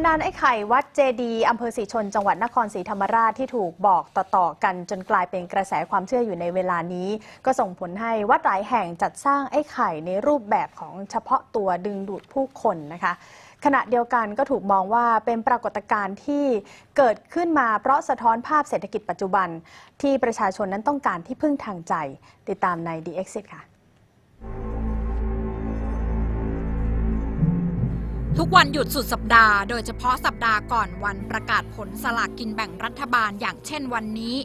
ำนานไอ้ไข่วัดเจดีอำเภอศรีชน จังหวัดนครศรีธรรมราชที่ถูกบอกต่อๆกันจนกลายเป็นกระแสความเชื่ออยู่ในเวลานี้ ก็ส่งผลให้วัดหลายแห่งจัดสร้างไอ้ไข่ในรูปแบบของเฉพาะตัวดึงดูดผู้คนนะคะ ขณะเดียวกันก็ถูกมองว่าเป็นปรากฏการณ์ที่เกิดขึ้นมาเพราะสะท้อนภาพเศรษฐกิจปัจจุบัน ที่ประชาชนนั้นต้องการที่พึ่งทางใจ ติดตามใน The Exit ค่ะ ทุกวันหยุดสุดสัปดาห์โดยเฉพาะสัปดาห์ก่อนวันประกาศผลสลากกินแบ่งรัฐบาลอย่างเช่นวันนี้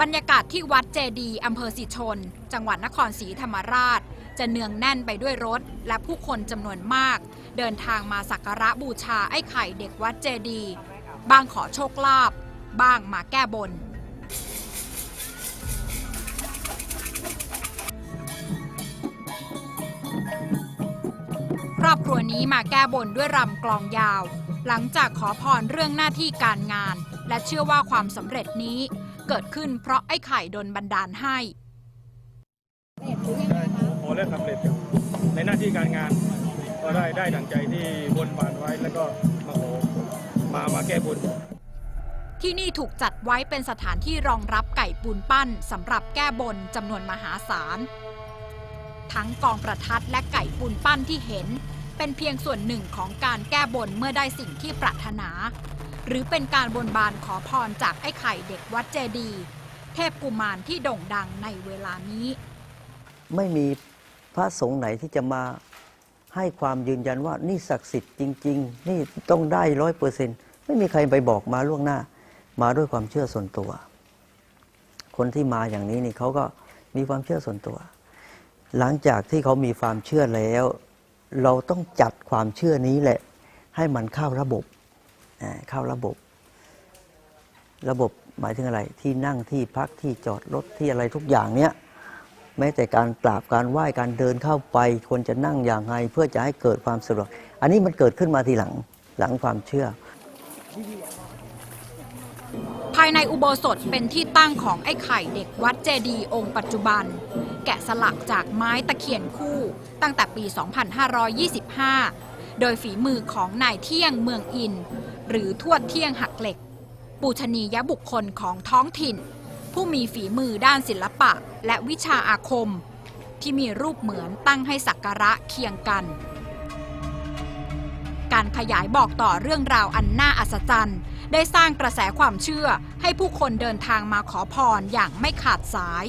บรรยากาศที่วัดเจดีอำเภอศรีชน จังหวัดนครศรีธรรมราช จะเนืองแน่นไปด้วยรถ และผู้คนจำนวนมาก เดินทางมาสักการะบูชาไอ้ไข่เด็กวัดเจดีย์บางขอโชคลาภบ้างมาแก้บน รอบครัวนี้มาแก้บนด้วยรำกลองยาว หลังจากขอพรเรื่องหน้าที่การงาน และเชื่อว่าความสำเร็จนี้ เกิดขึ้นเพราะไอ้ไข่ดนบันดาลให้ ขอและสำเร็จในหน้าที่การงาน ก็ได้ได้ดังใจที่บนบานไว้แล้วก็มาขอมามาแก้บนที่นี่ถูกจัดไว้เป็นสถานที่รองรับไก่ปูนปั้นสำหรับแก้บนจำนวนมหาศาล ทั้งกองประทัดและไก่ปูนปั้นที่เห็น เป็นเพียงส่วนหนึ่งของการแก้บนเมื่อได้สิ่งที่ปรารถนา หรือเป็นการบนบานขอพรจากไอ้ไข่เด็กวัดเจดี เทพกุมารที่โด่งดังในเวลานี้ ไม่มีพระสงฆ์ไหนที่จะมาให้ความยืนยันว่านี่ศักดิ์สิทธิ์จริง ๆ นี่ต้องได้ร้อยเปอร์เซ็นต์ไม่มีใครไปบอกมาล่วงหน้า มาด้วยความเชื่อส่วนตัว คนที่มาอย่างนี้นี่เขาก็มีความเชื่อส่วนตัว หลังจากที่เขามีความเชื่อแล้ว เราต้องจัดความเชื่อนี้แหละ ให้มันเข้าระบบเข้าระบบ ระบบหมายถึงอะไร ที่นั่งที่พักที่จอดรถที่อะไรทุกอย่างเนี้ยแม้แต่การกราบการไหว้การเดินเข้าไปควรจะนั่งอย่างไรเพื่อจะให้เกิดความสะดวก อันนี้มันเกิดขึ้นมาทีหลังหลังความเชื่อ ภายในอุโบสถเป็นที่ตั้งของไอ้ไข่เด็กวัดเจดีย์องค์ปัจจุบัน แกะสลักจากไม้ตะเคียนคู่ ตั้งแต่ปี 2525 โดยฝีมือของนายเที่ยงเมืองอิน หรือทวดเที่ยงหักเหล็ก ปูชนียบุคคลของท้องถิ่น ผู้มีฝีมือด้านศิลปะและวิชาอาคม ที่มีรูปเหมือนตั้งให้สักการะเคียงกัน การขยายบอกต่อเรื่องราวอันน่าอัศจรรย์ได้สร้างกระแสความเชื่อให้ผู้คนเดินทางมาขอพรอย่างไม่ขาดสาย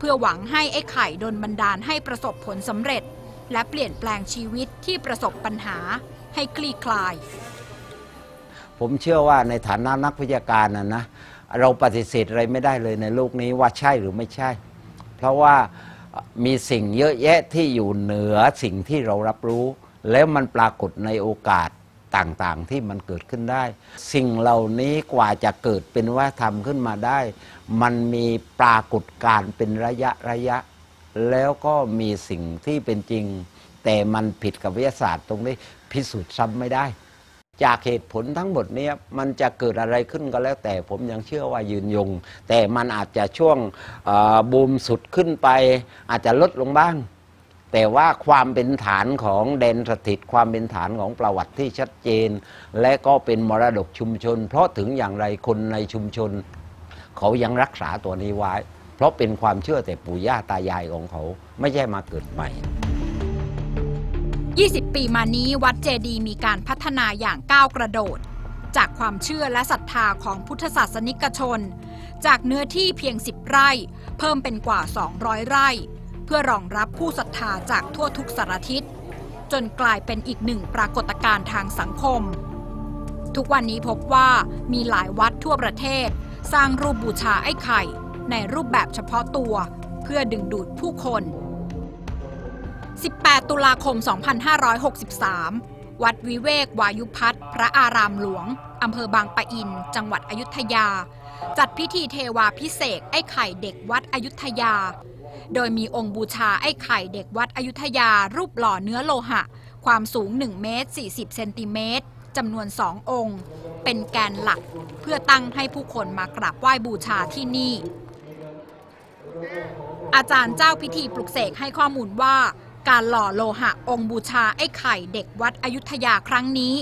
เพื่อหวังให้ไอ้ไข่ดนบันดาลให้ประสบผลสำเร็จ และเปลี่ยนแปลงชีวิตที่ประสบปัญหาให้คลี่คลาย ผมเชื่อว่าในฐานะนักวิชาการนะนะเราปฏิเสธอะไรไม่ได้เลยในโลกนี้ว่าใช่หรือไม่ใช่ เพราะว่ามีสิ่งเยอะแยะที่อยู่เหนือสิ่งที่เรารับรู้ แล้วมันปรากฏในโอกาส ต่างๆ ที่มันเกิดขึ้นได้ สิ่งเหล่านี้กว่าจะเกิดเป็นว่าทำขึ้นมาได้ มันมีปรากฏการณ์เป็นระยะระยะ แล้วก็มีสิ่งที่เป็นจริง แต่มันผิดกับวิทยาศาสตร์ตรงนี้พิสูจน์ซ้ำไม่ได้ จากเหตุผลทั้งหมดนี้มันจะเกิดอะไรขึ้นก็แล้ว แต่ผมยังเชื่อว่ายืนยง แต่มันอาจจะช่วงบูมสุดขึ้นไป อาจจะลดลงบ้าง แต่ว่าความเป็นฐานของแดนสถิต ความเป็นฐานของประวัติที่ชัดเจน และก็เป็นมรดกชุมชน เพราะถึงอย่างไรคนในชุมชน เขายังรักษาตัวนี้ไว้ เพราะเป็นความเชื่อแต่ปู่ย่าตายายของเขาไม่ใช่มาเกิดใหม่ 20 ปีมานี้วัดเจดีย์มีการพัฒนาอย่างก้าวกระโดด จากความเชื่อและศรัทธาของพุทธศาสนิกชน จากเนื้อที่เพียง 10 ไร่ เพิ่มเป็นกว่า 200 ไร่ พื่อรองรับผู้ศรัทธาจากทั่วทุกสารทิศ จนกลายเป็นอีกหนึ่งปรากฏการณ์ทางสังคม ทุกวันนี้พบว่ามีหลายวัดทั่วประเทศ สร้างรูปบูชาไอ้ไข่ ในรูปแบบเฉพาะตัว เพื่อดึงดูดผู้คน 18 ตุลาคม 2563 วัดวิเวกวายุพัฒน์พระอารามหลวงอำเภอบางปะอิน จังหวัดอยุธยา จัดพิธีเทวาพิเศษไอ้ไข่เด็กวัดอยุธยา โดยมีองค์บูชาไอ้ไข่เด็กวัดอยุธยารูปหล่อเนื้อโลหะ ความสูง 1 เมตร 40 เซนติเมตรจำนวนสององค์ เป็นแกนหลักเพื่อตั้งให้ผู้คนมากราบไหว้บูชาที่นี่ อาจารย์เจ้าพิธีปลุกเสกให้ข้อมูลว่า การหล่อโลหะองค์บูชาไอ้ไข่เด็กวัดอยุธยาครั้งนี้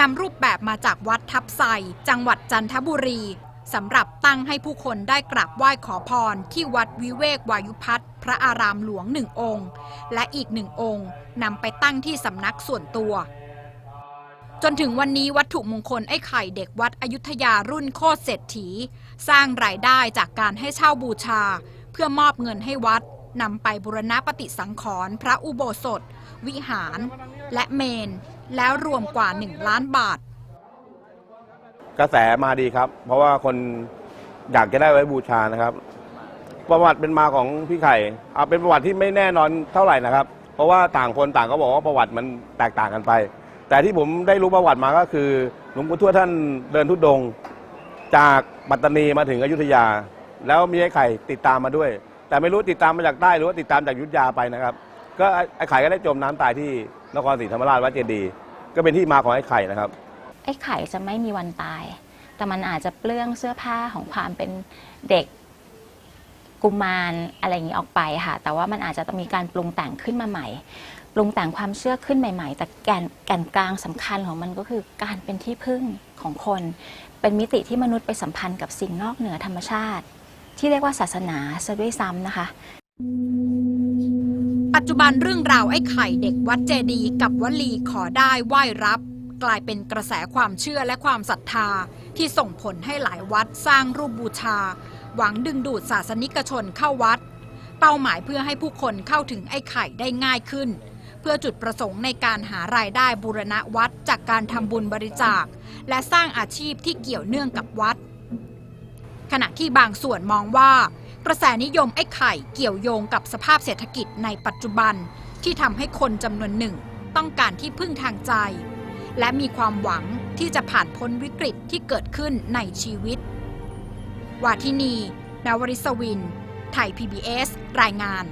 นำรูปแบบมาจากวัดทับไซจังหวัดจันทบุรี สำหรับตั้งให้ผู้คนได้กราบไหว้ขอพรที่วัดวิเวกวายุพัฒน์พระอารามหลวงหนึ่งองค์ และอีกหนึ่งองค์นำไปตั้งที่สำนักส่วนตัว จนถึงวันนี้วัตถุมงคลไอ้ไข่เด็กวัดอยุธยารุ่นโคตรเศรษฐี สร้างรายได้จากการให้เช่าบูชา เพื่อมอบเงินให้วัดนำไปบุรณะปฏิสังขรณ์พระอุโบสถ วิหาร และเมน แล้วรวมกว่า 1 ล้านบาท กระแสมาดีครับ เพราะว่าคนอยากจะได้ไว้บูชานะครับ ประวัติเป็นมาของพี่ไข่เอาเป็นประวัติที่ไม่แน่นอนเท่าไหร่นะครับ เพราะว่าต่างคนต่างก็บอกว่าประวัติมันแตกต่างกันไป แต่ที่ผมได้รู้ประวัติมาก็คือหลวงปู่ทวดท่านเดินทุดงค์จากปัตตานีมาถึงอยุธยา แล้วมีไอ้ไข่ติดตามมาด้วย แต่ไม่รู้ติดตามมาจากใต้หรือว่าติดตามจากอยุธยาไปนะครับ ก็ไอ้ไอ้ไข่ก็ได้จมน้ำตายที่นครศรีธรรมราชวัดเจดีย์ก็เป็นที่มาของไอ้ไข่นะครับ ไอ้ไข่จะไม่มีวันตาย แต่มันอาจจะเปลื้องเสื้อผ้าของความเป็นเด็กกุมารอะไรอย่างนี้ออกไปค่ะ แต่ว่ามันอาจจะต้องมีการปรุงแต่งขึ้นมาใหม่ ปรุงแต่งความเชื่อขึ้นใหม่ ๆ แต่แก่นแก่นกลางสำคัญของมันก็คือการเป็นที่พึ่งของคน เป็นมิติที่มนุษย์ไปสัมพันธ์กับสิ่งนอกเหนือธรรมชาติ ที่เรียกว่าศาสนาซะด้วยซ้ำนะคะ ปัจจุบันเรื่องราวไอ้ไข่เด็กวัดเจดีย์กับวลีขอได้ไหว้รับ กลายเป็นกระแสความเชื่อและความศรัทธาที่ส่งผลให้หลายวัดสร้างรูปบูชา หวังดึงดูดศาสนิกชนเข้าวัด เป้าหมายเพื่อให้ผู้คนเข้าถึงไอ้ไข่ได้ง่ายขึ้น เพื่อจุดประสงค์ในการหารายได้บูรณะวัดจากการทำบุญบริจาค และสร้างอาชีพที่เกี่ยวเนื่องกับวัด ขณะที่บางส่วนมองว่ากระแสนิยมไอ้ไข่เกี่ยวโยงกับสภาพเศรษฐกิจในปัจจุบันที่ทำให้คนจำนวนหนึ่งต้องการที่พึ่งทางใจ และมีความหวังที่จะผ่านพ้นวิกฤตที่เกิดขึ้นในชีวิต วาทินีนวริศวิน ไทย PBS รายงาน